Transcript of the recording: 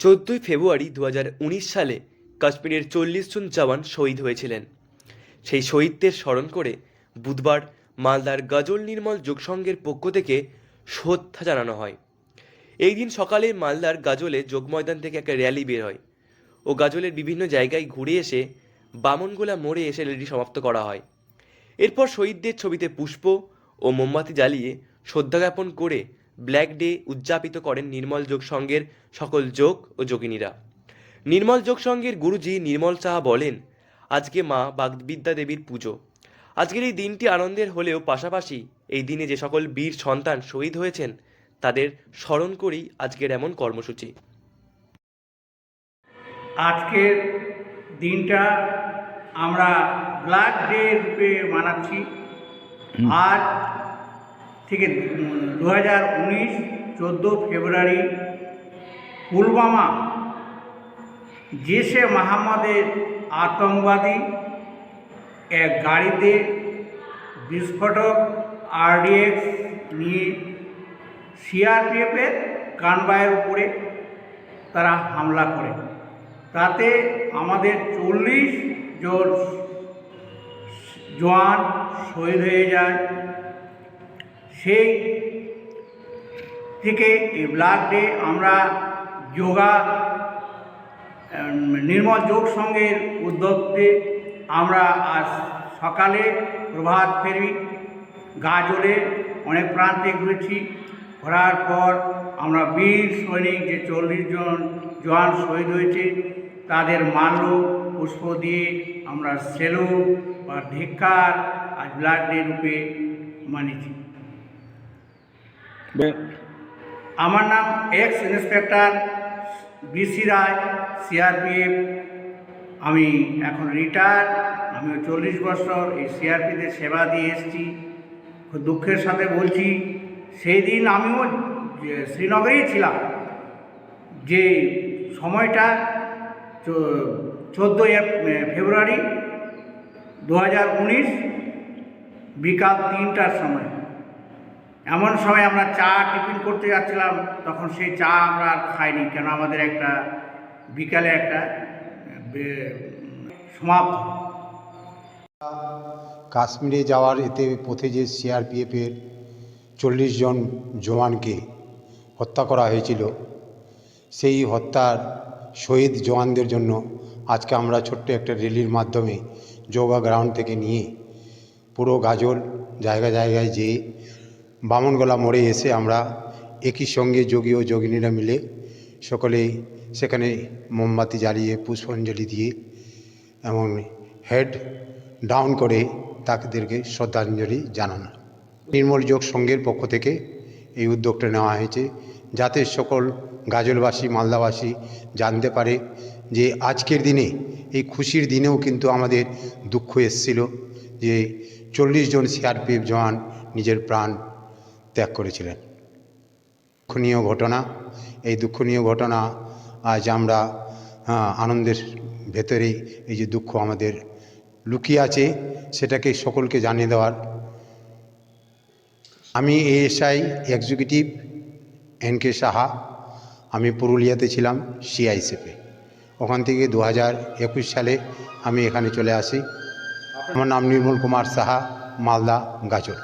চোদ্দোই ফেব্রুয়ারি দু হাজার উনিশ সালে কাশ্মীরের চল্লিশ জন জওয়ান শহীদ হয়েছিলেন। সেই শহীদদের স্মরণ করে বুধবার মালদার গজল নির্মল যোগসংঘের পক্ষ থেকে শ্রদ্ধা জানানো হয়। এই দিন সকালে মালদার গাজলে যোগ ময়দান থেকে একটা র্যালি বের হয় ও গাজলের বিভিন্ন জায়গায় ঘুরে এসে বামনগোলা মোড়ে এসে র্যালি সমাপ্ত করা হয়। এরপর শহীদদের ছবিতে পুষ্প ও মোমবাতি জ্বালিয়ে শ্রদ্ধা জ্ঞাপন করে ব্ল্যাক ডে উদযাপিত করেন নির্মল যোগ সংঘের সকল যোগ ও যোগিনীরা। নির্মল যোগ সংঘের গুরুজি নির্মল সাহা বলেন আজকে মা বাগবিদ্যা দেবীর পুজো। আজকের এই দিনটি আনন্দের হলেও পাশাপাশি এই দিনে যে সকল বীর সন্তান শহীদ হয়েছেন তাদের স্মরণ করেই আজকের এমন কর্মসূচি। আজকের দিনটা আমরা ব্ল্যাক ডে রূপে মানাচ্ছি। আজ থেকে দু হাজার উনিশ চোদ্দ ফেব্রুয়ারি পুলওয়ামা জেসে মাহমদের আতঙ্কবাদী এক গাড়িতে বিস্ফোরক আরডিএক্স নিয়ে সিআরপিএফের কানবায়ের উপরে তারা হামলা করে। তাতে আমাদের চল্লিশ জন জওয়ান শহীদ হয়ে যায়। সেই থেকে এই ব্লাড ডে আমরা যোগা নির্মল যোগ সংঘের উদ্যোগে আমরা আজ সকালে প্রভাত ফেরি, গাজলে অনেক প্রান্তে ঘুরেছি। ঘোরার পর আমরা বীর সৈনিক যে চল্লিশ জন জওয়ান শহীদ হয়েছে, তাদের মাল্য, পুষ্প দিয়ে আমরা সেলু বা ধিক্কার আজ ব্লাড ডে রূপে মানিছি আমার নাম ex inspector BC Roy CRPF আমি এখন রিটায়ার আমি চল্লিশ বছর এই সিআরপিতে সেবা দিয়ে এসেছি। খুব দুঃখের সাথে বলছি, সেই দিন আমিও শ্রীনগরেই ছিলাম, যে সময়টা চোদ্দোই ফেব্রুয়ারি দু হাজার উনিশ বিকাল তিনটার সময়। এমন সময় আমরা চা টিফিন করতে যাচ্ছিলাম, তখন সেই চা আমরা আর খাইনি, কেন আমাদের একটা বিকালে একটা সমাপ্ত। কাশ্মীরে যাওয়ার এতে পথে যে সিআরপিএফের চল্লিশ জন জওয়ানকে হত্যা করা হয়েছিল, সেই হত্যার শহীদ জওয়ানদের জন্য আজকে আমরা ছোট্ট একটা র্যালির মাধ্যমে যোগা গ্রাউন্ড থেকে নিয়ে পুরো গাজল জায়গা জায়গায় যেয়ে বামনগোলা মোড়ে এসে আমরা একই সঙ্গে যোগী ও যোগিনীরা মিলে সকলেই সেখানে মোমবাতি জ্বালিয়ে, পুষ্পাঞ্জলি দিয়ে এবং হেড ডাউন করে তাদেরকে শ্রদ্ধাঞ্জলি জানানো। নির্মল যোগ সংঘের পক্ষ থেকে এই উদ্যোগটা নেওয়া হয়েছে যাতে সকল গাজলবাসী, মালদাবাসী জানতে পারে যে আজকের দিনে, এই খুশির দিনেও কিন্তু আমাদের দুঃখ এসেছিল যে চল্লিশ জন সিআরপিএফ জওয়ান নিজের প্রাণ ত্যাগ করেছিলেন। দুঃখনীয় ঘটনা, এই দুঃখনীয় ঘটনা আজ আমরা আনন্দের ভেতরেই এই যে দুঃখ আমাদের লুকিয়ে আছে, সেটাকে সকলকে জানিয়ে দেওয়ার। আমি ASI executive N K Saha, আমি পুরুলিয়াতে ছিলাম সিআইসিপে ওখান থেকে দু একুশ সালে আমি এখানে চলে আসি। আমার নাম নির্মল কুমার সাহা, মালদা গাজর।